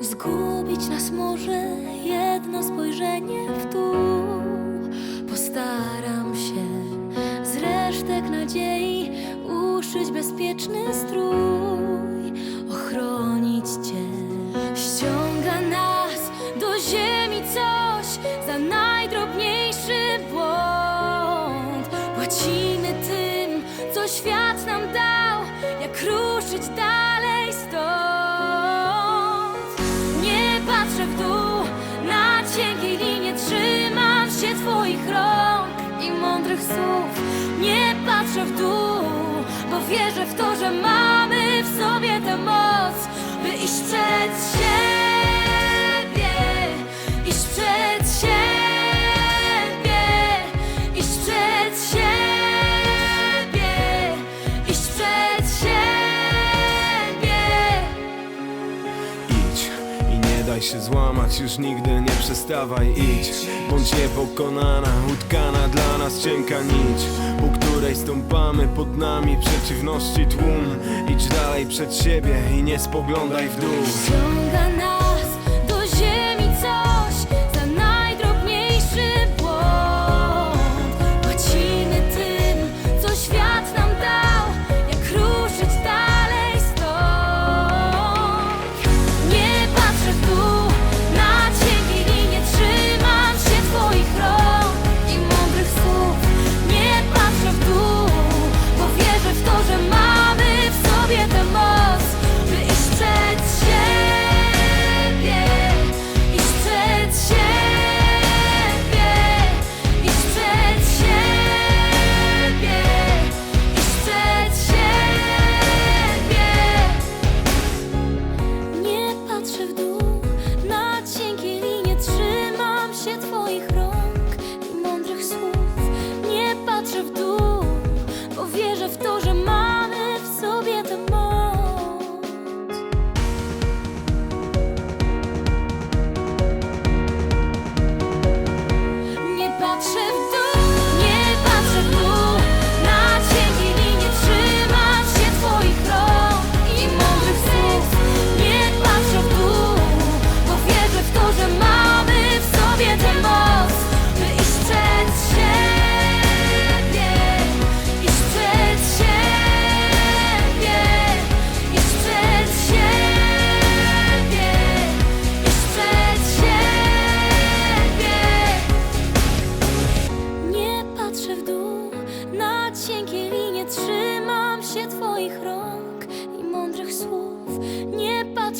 Zgubić nas może jedno spojrzenie w dół Postaram się z resztek nadziei uszyć bezpieczny strój. Twoich rąk i mądrych słów. Nie patrzę w dół, bo wierzę w to, że mamy w sobie tę moc. się złamać, już nigdy nie przestawaj Idź, bądź niepokonana, utkana dla nas cienka nić Po której stąpamy pod nami przeciwności tłum. Idź dalej przed siebie i nie spoglądaj w dół.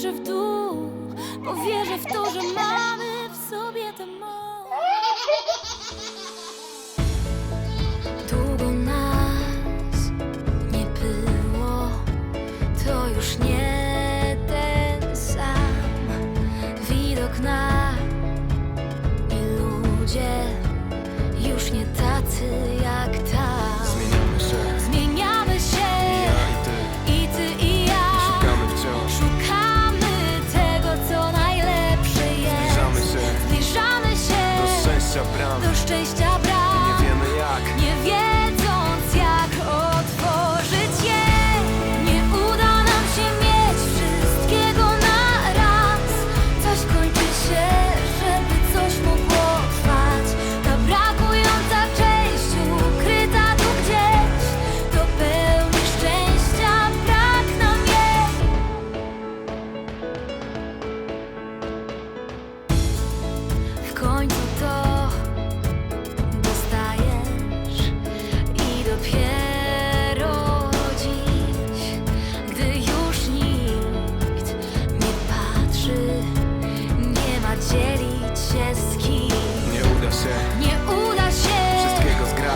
skoczy w dół, bo wierzę w to.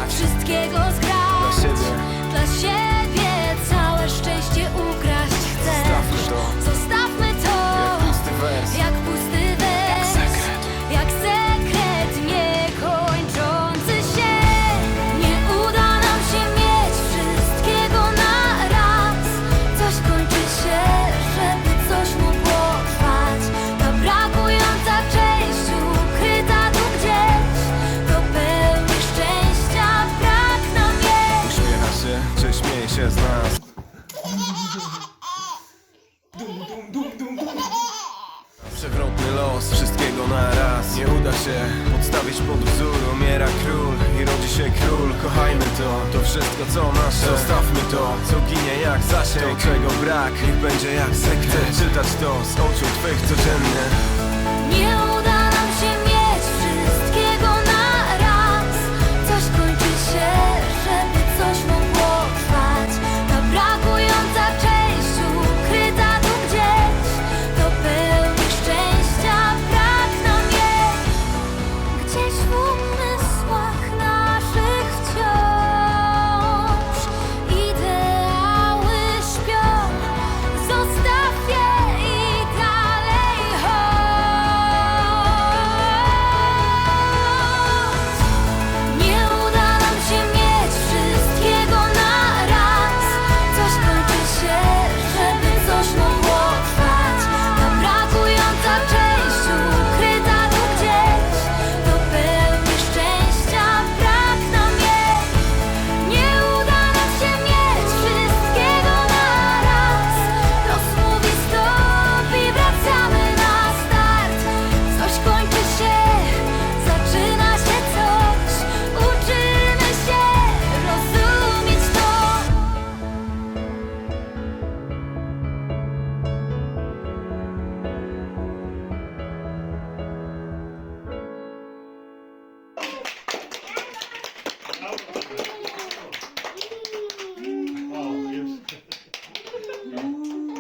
wszystkiego zgrać. Przewrotny los, wszystkiego na raz. Nie uda się podstawić pod wzór Umiera król i rodzi się król. Kochajmy to, to wszystko co nasze. Zostawmy to, co ginie jak zasięg. To czego brak, niech będzie jak sekty Czytać to z oczu twych codziennie. Nie